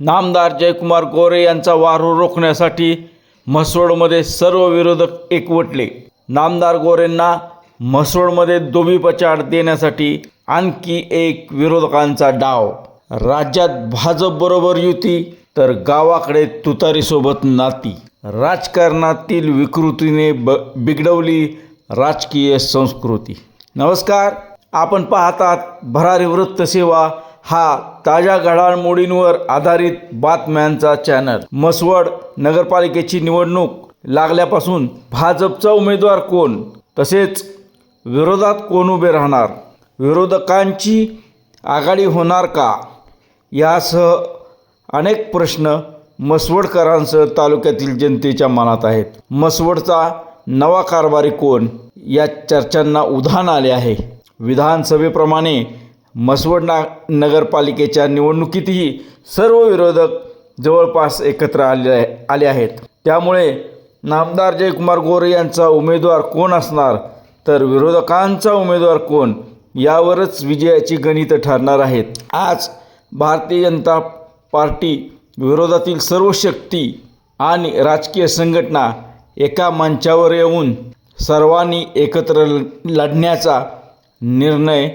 नामदार जयकुमार गोरे यांचा वारू रोखण्यासाठी म्हसवडमध्ये सर्व विरोधक एकवटले. नामदार गोरेंना म्हसवडमध्ये दोबीपचाड देण्यासाठी आणखी एक विरोधकांचा डाव. राज्यात भाजपबरोबर युती तर गावाकडे तुतारीसोबत नाती. राजकारणातील विकृतीने ब बिघडवली राजकीय संस्कृती. नमस्कार आपण पाहतात भरारी वृत्तसेवा हा ताज्या घडामोडींवर आधारित बातम्यांचा चॅनल. मसवड नगरपालिकेची निवडणूक लागल्यापासून भाजपचा उमेदवार कोण? तसेच विरोधात कोण उभे राहणार? विरोधकांची आघाडी होणार का? यासह अनेक प्रश्न मसवडकरांसह तालुक्यातील जनतेच्या मनात आहेत. मसवडचा नवा कारभारी कोण? या चर्चांना उधाण आले आहे. विधानसभेप्रमाणे मसवड ना नगरपालिकेच्या निवडणुकीतही सर्व विरोधक जवळपास एकत्र आले आले आहेत. त्यामुळे नामदार जयकुमार गोरे यांचा उमेदवार कोण असणार? तर विरोधकांचा उमेदवार कोण? यावरच विजयाची गणितं ठरणार आहेत. आज भारतीय जनता पार्टी विरोधातील सर्व शक्ती आणि राजकीय संघटना एका मंचावर येऊन सर्वांनी एकत्र लढण्याचा निर्णय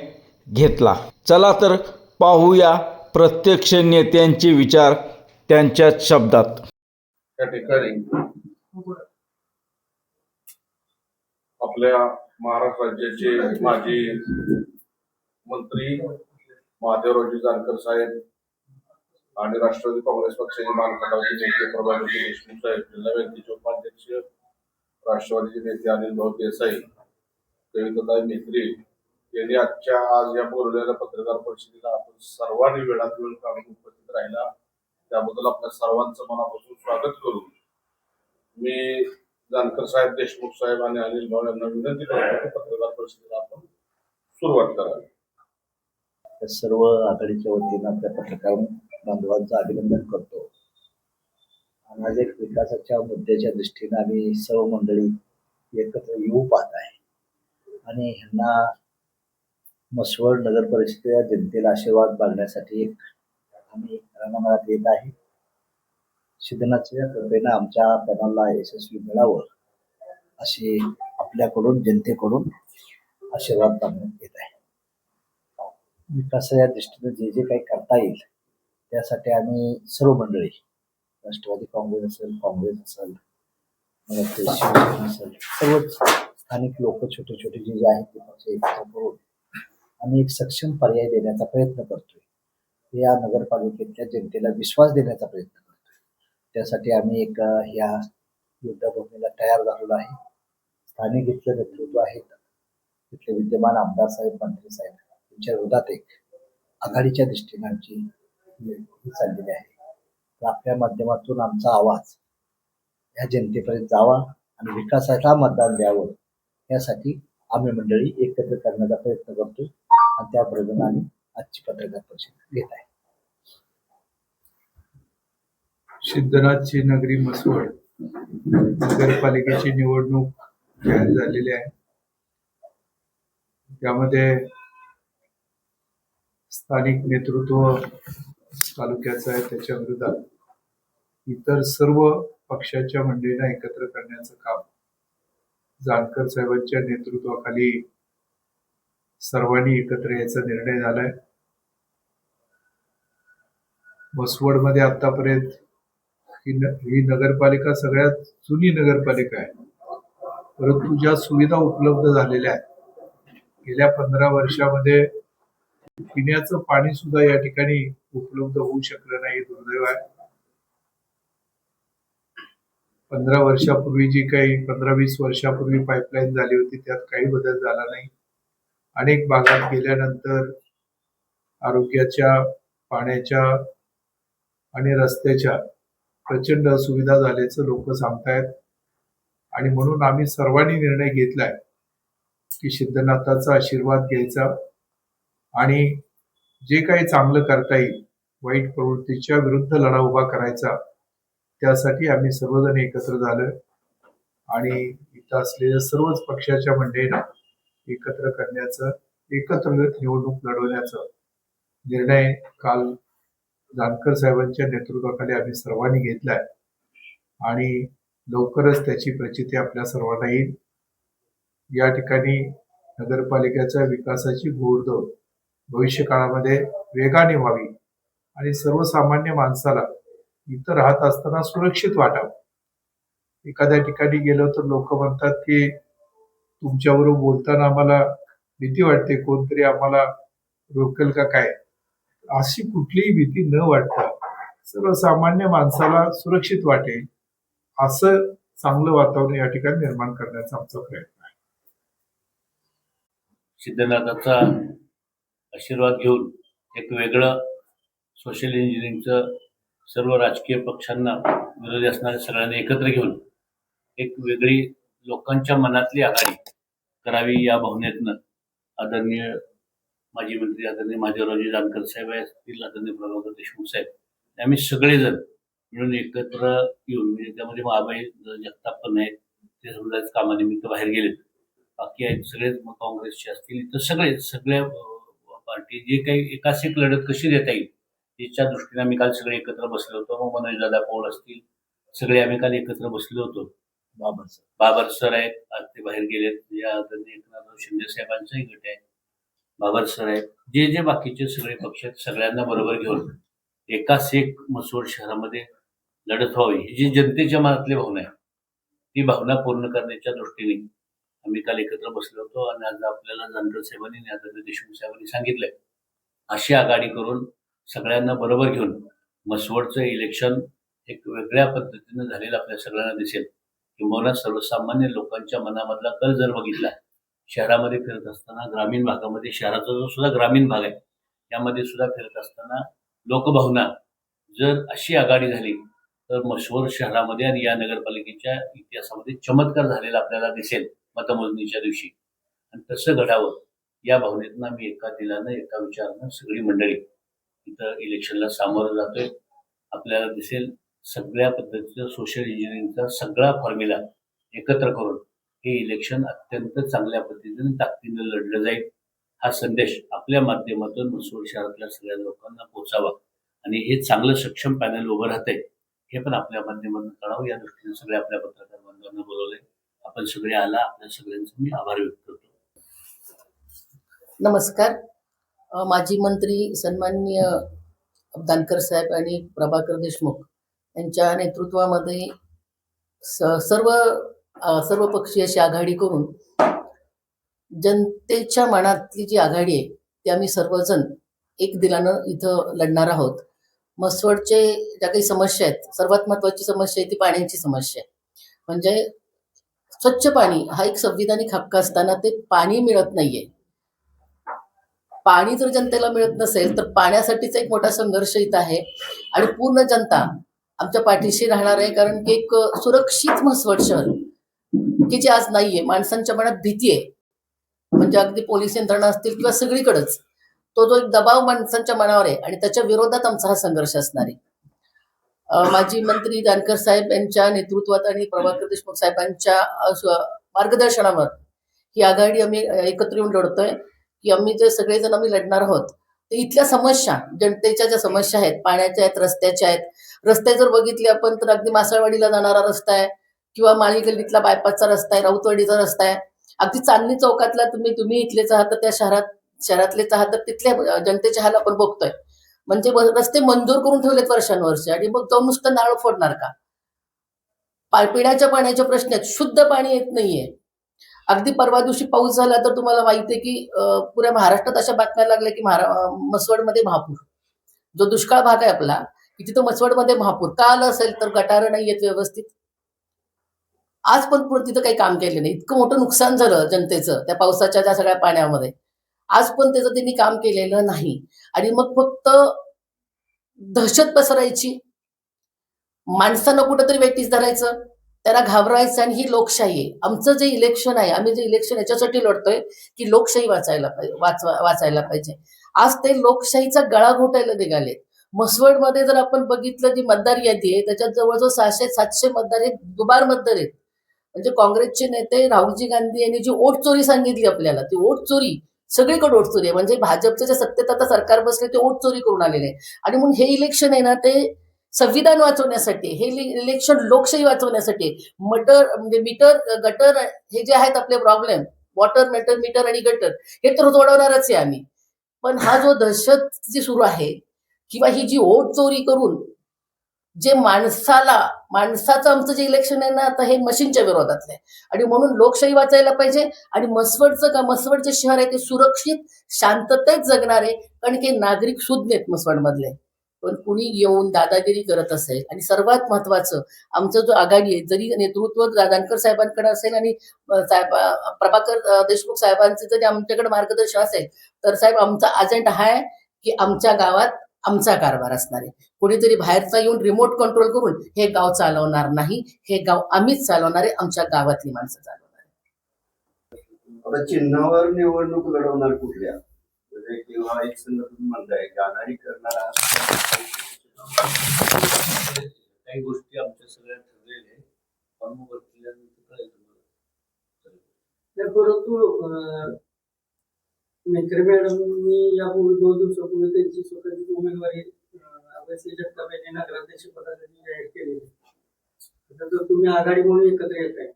घेतला. चला तर पाहूया प्रत्यक्ष नेत्यांचे विचार त्यांच्याच शब्दात. त्या ठिकाणी आपल्या महाराष्ट्र राज्याचे माजी मंत्री महादेवरावजी जानकर साहेब आणि राष्ट्रवादी काँग्रेस पक्षाचे मानखटावचे नेते प्रभाजी देशमुख साहेब जिल्हा बँकेचे उपाध्यक्ष राष्ट्रवादीचे नेते अनिल भाऊ देसाई कविताताई मेत्री यांनी आजच्या आज या बोललेल्या पत्रकार परिषदेला आपण सर्वांनी वेळात वेळ काढून उपस्थित राहिला. त्याबद्दल आपल्या सर्वांचं मनापासून स्वागत करू. मी जानकर साहेब देशमुख साहेब आणि अनिल भाऊ यांना विनंती करतो की पत्रकार परिषदेला आपण सुरुवात करावी. त्या सर्व आघाडीच्या वतीनं आपल्या पत्रकार बांधवांचं अभिनंदन करतो. आणि आज एक विकासाच्या मुद्द्याच्या दृष्टीने आम्ही सर्व मंडळी एकत्र येऊ पाहत आहे. आणि ह्यांना म्हसवड नगर परिषदेच्या जनतेला आशीर्वाद मागण्यासाठी एक आम्ही रणांगणात येत आहे. सिद्धनाथच्या कृपेनं आमच्या पॅनलला यशस्वी मिळावं अशी आपल्याकडून जनतेकडून आशीर्वाद मागण्यात येत आहे. विकासाच्या दृष्टीने जे जे काही करता येईल त्यासाठी आम्ही सर्व मंडळी राष्ट्रवादी काँग्रेस असेल काँग्रेस असेल शिवसेना असेल सर्वच स्थानिक लोक छोटे छोटे जे जे आहेत ते पक्ष एकत्र करून आम्ही एक सक्षम पर्याय देण्याचा प्रयत्न करतोय. या नगरपालिकेतल्या जनतेला विश्वास देण्याचा प्रयत्न करतोय. त्यासाठी आम्ही एक अं, ह्या युद्धभूमीला तयार झालेलो आहे. स्थानिक इथलं नेतृत्व आहेत. तिथले विद्यमान आमदार साहेब मंत्री साहेब यांच्या विरोधात एक आघाडीच्या दृष्टीने आमची चाललेली आहे. तर आपल्या माध्यमातून आमचा आवाज ह्या जनतेपर्यंत जावा आणि विकासाला मतदान द्यावं यासाठी आम्ही मंडळी एकत्र करण्याचा प्रयत्न करतोय. आणि त्या प्रयोजन आजची पत्रकार परिषद घेत आहे. सिद्धनाथची नगरी मसवड नगरपालिकेची निवडणूक जाहीर झालेली आहे. त्यामध्ये स्थानिक नेतृत्व तालुक्याचं आहे त्याच्या विरोधात इतर सर्व पक्षाच्या मंडळींना एकत्र करण्याचं काम जानकर साहेबांच्या नेतृत्वाखाली सर्वांनी एकत्र यायचा निर्णय झालाय. मसवडमध्ये आतापर्यंत ही न- ही नगरपालिका सगळ्यात जुनी नगरपालिका आहे. परंतु ज्या सुविधा उपलब्ध झालेल्या आहेत गेल्या पंधरा वर्षामध्ये पिण्याचं पाणी सुद्धा या ठिकाणी उपलब्ध होऊ शकलं नाही दुर्दैव आहे. पंधरा वर्षापूर्वी जी काही पंधरा वीस वर्षापूर्वी पाईपलाईन झाली होती त्यात काही बदल झाला नाही. अनेक भागात गेल्यानंतर आरोग्याच्या पाण्याच्या आणि रस्त्याच्या प्रचंड असुविधा झाल्याचं लोक सांगतायत. आणि म्हणून आम्ही सर्वांनी निर्णय घेतलाय की सिद्धनाथाचा आशीर्वाद घ्यायचा आणि जे काही चांगलं करता येईल वाईट प्रवृत्तीच्या विरुद्ध लढा उभा करायचा त्यासाठी आम्ही सर्वजण एकत्र झालं आणि इथं असलेल्या सर्वच पक्षाच्या मंडळींना एकत्र करण्याचं एकत्र निवडणूक लढवण्याचं निर्णय काल जानकर साहेबांच्या नेतृत्वाखाली आम्ही सर्वांनी घेतलाय. आणि लवकरच त्याची प्रचिती आपल्या सर्वांना येईल. या ठिकाणी नगरपालिकेच्या विकासाची घोडदौड भविष्य काळामध्ये वेगाने व्हावी आणि सर्वसामान्य माणसाला इथं राहत असताना सुरक्षित वाटावं. एखाद्या ठिकाणी गेलो तर लोक म्हणतात की तुमच्याबरोबर बोलताना आम्हाला भीती वाटते कोणतरी आम्हाला रोकेल का काय? अशी कुठलीही भीती न वाटता सर्वसामान्य माणसाला सुरक्षित वाटेल असं चांगलं वातावरण या ठिकाणी निर्माण करण्याचा आमचा प्रयत्न आहे. सिद्धनाथाचा आशीर्वाद घेऊन एक वेगळं सोशल इंजिनिअरिंगचं सर्व राजकीय पक्षांना विरोधी असणाऱ्या सगळ्यांना एकत्र घेऊन एक वेगळी लोकांच्या मनातली आघाडी करावी या भावनेतनं आदरणीय माजी मंत्री आदरणीय माधवरावजी जानकर साहेब असतील आदरणीय प्रभाकर देशमुख साहेब आम्ही सगळेजण मिळून एकत्र येऊन म्हणजे त्यामध्ये महाबाई जगताप पण आहेत ते समजा कामानिमित्त बाहेर गेलेत. बाकी आहेत सगळेच मग काँग्रेसचे असतील तर सगळे सगळ्या पार्टी जे काही एकाच एक लढत कशी देता येईल याच्या दृष्टीने आम्ही काल सगळे एकत्र बसलो होतो. मग मनोज दादा पौड असतील सगळे आम्ही काल एकत्र बसलो होतो. बाबर सर. बाबर सर आहेत. आज ते बाहेर गेलेत या आदरणीय एकनाथराव शिंदे साहेबांचाही गट आहे. बाबर सर आहेत. जे जे बाकीचे सगळे पक्ष आहेत सगळ्यांना बरोबर घेऊन एकाच एक मसूर शहरामध्ये लढत व्हावी. ही जी जनतेच्या मनातली भावना आहे ती भावना पूर्ण करण्याच्या दृष्टीने आम्ही काल एकत्र बसलो होतो आणि आज आपल्याला जानकर साहेबांनी आणि आदरणीय देशमुख साहेबांनी सांगितलंय. अशी आघाडी करून सगळ्यांना बरोबर घेऊन मसवडचं इलेक्शन एक वेगळ्या पद्धतीनं झालेलं आपल्या सगळ्यांना दिसेल. किंबहुना सर्वसामान्य लोकांच्या मनामधला कल जर बघितला शहरामध्ये फिरत असताना ग्रामीण भागामध्ये शहराचा जो सुद्धा ग्रामीण भाग आहे त्यामध्ये सुद्धा फिरत असताना लोकभावना जर अशी आघाडी झाली तर मशहूर शहरामध्ये आणि या नगरपालिकेच्या इतिहासामध्ये चमत्कार झालेला आपल्याला दिसेल मतमोजणीच्या दिवशी. आणि तसं घडावं या भावनेतनं मी एका दिलानं एका विचारानं सगळी मंडळी इथं इलेक्शनला सामोरं जातोय. आपल्याला दिसेल सगळ्या पद्धतीचा सोशल इंजिनिअरिंगचा सगळा फॉर्म्युला एकत्र करून हे इलेक्शन अत्यंत चांगल्या पद्धतीने ताकदीनं लढलं जाईल. हा संदेश आपल्या माध्यमातून मसूर शहरातल्या सगळ्या लोकांना पोहोचावा आणि हे चांगलं सक्षम पॅनल उभं राहतंय हे पण आपल्या माध्यमातून कळावं. या दृष्टीने सगळ्या आपल्या पत्रकार बांधवांना बोलवलंय. आपण सगळे आला आपल्या सगळ्यांचं मी आभार व्यक्त करतो. नमस्कार. माजी मंत्री सन्माननीय दानकर साहेब आणि प्रभाकर देशमुख यांच्या नेतृत्वामध्ये स- सर्व सर्व पक्षीय अशी आघाडी करून जनतेच्या मनातली जी आघाडी आहे ती आम्ही सर्वजण एक दिलानं इथं लढणार आहोत. मसवडचे ज्या काही समस्या आहेत सर्वात महत्त्वाची समस्या आहे ती पाण्याची समस्या आहे. म्हणजे स्वच्छ पाणी हा एक संविधानिक हक्क असताना ते पाणी मिळत नाहीये. पाणी जर जनतेला मिळत नसेल तर पाण्यासाठीचा एक मोठा संघर्ष इथं आहे. आणि पूर्ण जनता आमच्या पाठीशी राहणार आहे कारण की एक सुरक्षित म्हसवड शहर की जे आज नाहीये माणसांच्या मनात भीती आहे. म्हणजे अगदी पोलीस यंत्रणा असतील किंवा सगळीकडेच तो जो एक दबाव माणसांच्या मनावर आहे आणि त्याच्या विरोधात आमचा हा संघर्ष असणार आहे. माजी मंत्री जानकर साहेब यांच्या नेतृत्वात आणि प्रभाकर देशमुख साहेबांच्या मार्गदर्शनावर ही आघाडी आम्ही एकत्र येऊन लढतोय की आम्ही जे सगळेजण आम्ही लढणार आहोत ते इथल्या समस्या जनतेच्या ज्या समस्या आहेत पाण्याच्या आहेत रस्त्याच्या आहेत रस्ते जर बघितले आपण तर अगदी मासळवाडीला जाणारा रस्ता आहे किंवा माळी गल्लीतला बायपासचा रस्ता आहे राऊतवाडीचा रस्ता आहे. अगदी चांदणी चौकातला तुम्ही तुम्ही इथलेच आहात तर त्या शहरात शहरातलेच आहात तर तिथल्या जनतेच्या जनतेचे हाल आपण बघतोय. म्हणजे रस्ते मंजूर करून ठेवलेत वर्षानुवर्षे आणि मग जाऊन नुसतं नाळ फोडणार का? पिण्याच्या पाण्याचे प्रश्न आहेत शुद्ध पाणी येत नाहीये. अगदी परवा दिवशी पाऊस झाला तर तुम्हाला माहिती आहे की पुऱ्या महाराष्ट्रात अशा बातम्या लागल्या की महारा मसवडमध्ये महापूर. जो दुष्काळ भाग आहे आपला की तिथं मसवडमध्ये महापूर का आलं असेल तर गटारं नाही येत व्यवस्थित. आज पण पुढे तिथं काही काम केलं नाही. इतकं मोठं नुकसान झालं जनतेचं त्या पावसाच्या त्या सगळ्या पाण्यामध्ये. आज पण त्याचं त्यांनी काम केलेलं नाही. आणि मग फक्त दहशत पसरायची. माणसांना कुठंतरी वेटीस धरायचं. त्याला घाबरायचं आणि ही लोकशाही आहे. आमचं जे इलेक्शन आहे आम्ही जे इलेक्शन याच्यासाठी लढतोय की लोकशाही वाचायला पाहिजे वाचवा वाचायला पाहिजे. आज ते लोकशाहीचा गळा घोटायला निघालेत. म्हसवडमध्ये जर आपण बघितलं जी मतदार यादी आहे त्याच्यात जवळजवळ सहाशे सातशे मतदार आहेत दुबार मतदार आहेत. म्हणजे काँग्रेसचे नेते राहुलजी गांधी यांनी जी ओट चोरी सांगितली आपल्याला ती ओट चोरी सगळीकडे ओट चोरी आहे. म्हणजे भाजपचं जे सत्तेत आता सरकार बसले ते ओट चोरी करून आलेले आहे आणि म्हणून हे इलेक्शन आहे ना ते संविधान वाचवण्यासाठी हे इलेक्शन लोकशाही वाचवण्यासाठी मटर म्हणजे मीटर गटर हे जे आहेत आपले प्रॉब्लेम वॉटर मेटर मीटर आणि गटर हे तर सोडवणारच आहे आम्ही. पण हा जो दहशत जी सुरू आहे किंवा ही जी ओट चोरी करून जे माणसाला माणसाचं आमचं जे इलेक्शन आहे ना आता हे मशीनच्या विरोधातलं आहे. आणि म्हणून लोकशाही वाचायला पाहिजे आणि मसवडचं का मसवड शहर आहे ते सुरक्षित शांततेत जगणारे कारण की नागरिक सुज्ञ आहेत मसवडमधले. पण कुणी येऊन दादागिरी करत असेल आणि सर्वात महत्वाचं आमचं जो आघाडी आहे जरी नेतृत्व दादांकर साहेबांकडे असेल आणि साहेब प्रभाकर देशमुख साहेबांचे जरी आमच्याकडे मार्गदर्शन असेल तर साहेब आमचा अजेंडा हा आहे की आमच्या गावात आमचा कारभार असणार आहे. कोणीतरी बाहेरचा येऊन रिमोट कंट्रोल करून हे गाव चालवणार नाही. हे गाव आम्हीच चालवणार आहे. आमच्या गावातली माणसं चालवणार आहे. चिन्हावर निवडणूक लढवणार कुठल्या? म्हणजे किंवा एक संघ तुम्ही म्हणताय की आघाडी करणारा काही गोष्टी आमच्या सगळ्या ठरलेल्या आहेत. फॉर्मवर केल्यानंतर परंतु अं, मेत्रे मॅडमनी यापूर्वी दोन दिवसापूर्वी त्यांची स्वतःची उमेदवारी अभ्यासी जगताप यांनी नगराध्यक्ष पदासाठी जाहीर तुम्ही आघाडी म्हणून एकत्र येत आहे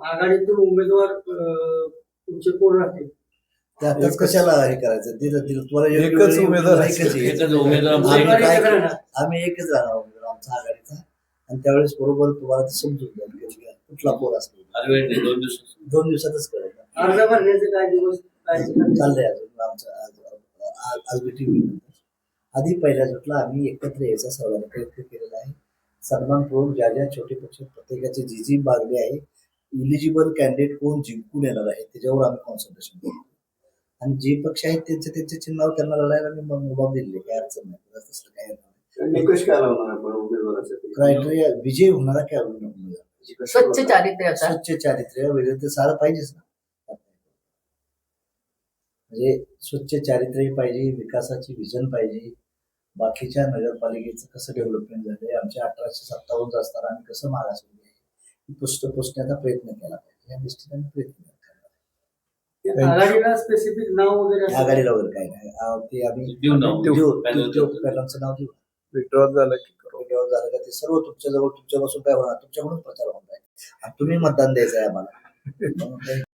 आघाडीतून उमेदवार तुमचे कोण राहतील? कशाला हे करायचं? दिलं दिलं. तुम्हाला एकच उमेदवार आम्ही एकच राहणार. राहणार. उमेदवार आमचा आघाडीचा. आणि त्यावेळेस बरोबर तुम्हाला ते समजून जाईल की कुठला पोर असतो? दोन दिवस दोन दिवसातच कळेल. अर्ज भरण्याचे काय दिवस काय चाललंय अजून आमचं आज आज- मिटिंग आधी पहिल्या सुटला आम्ही एकत्र यायचा सर्वांनी प्रयत्न केलेला आहे. सन्मानपूर्वक ज्या ज्या छोटे पक्ष प्रत्येकाची जी जी मागणी आहे. इलिजिबल कॅन्डिडेट कोण जिंकून येणार आहे त्याच्यावर आम्ही कॉन्सन्ट्रेशन करतो आणि जे पक्ष आहेत त्यांचे त्यांच्या चिन्हावर त्यांना लढायला मी मुबाब दिलेले काही अडचण नाही. तसलं काही निकष काय लावणार आपण? उमेदवारासाठी क्रायटेरिया विजय होणारा काय उमेदवार स्वच्छ चारित्र्याचा स्वच्छ चारित्र्य वगैरे ते सारं पाहिजेच ना. म्हणजे स्वच्छ चारित्र्य पाहिजे विकासाची विजन पाहिजे. बाकीच्या नगरपालिकेचं कसं डेव्हलपमेंट झालंय आमच्या अठराशे सत्तावन्न असताना आम्ही कसं मागास पुस्त पोचण्याचा प्रयत्न केला पाहिजे. या दृष्टीने आम्ही प्रयत्न. आघाडीला स्पेसिफिक नाव वगैरे काही नाही. ते आम्ही देऊ. नाव. नाव देऊ. विड्रॉल झालं की तेव्हा झालं का ते सर्व तुमच्याजवळ तुमच्यापासून काय होणार? तुमच्याकडून प्रचार होणार आहे. आणि तुम्ही मतदान द्यायचं आहे आम्हाला.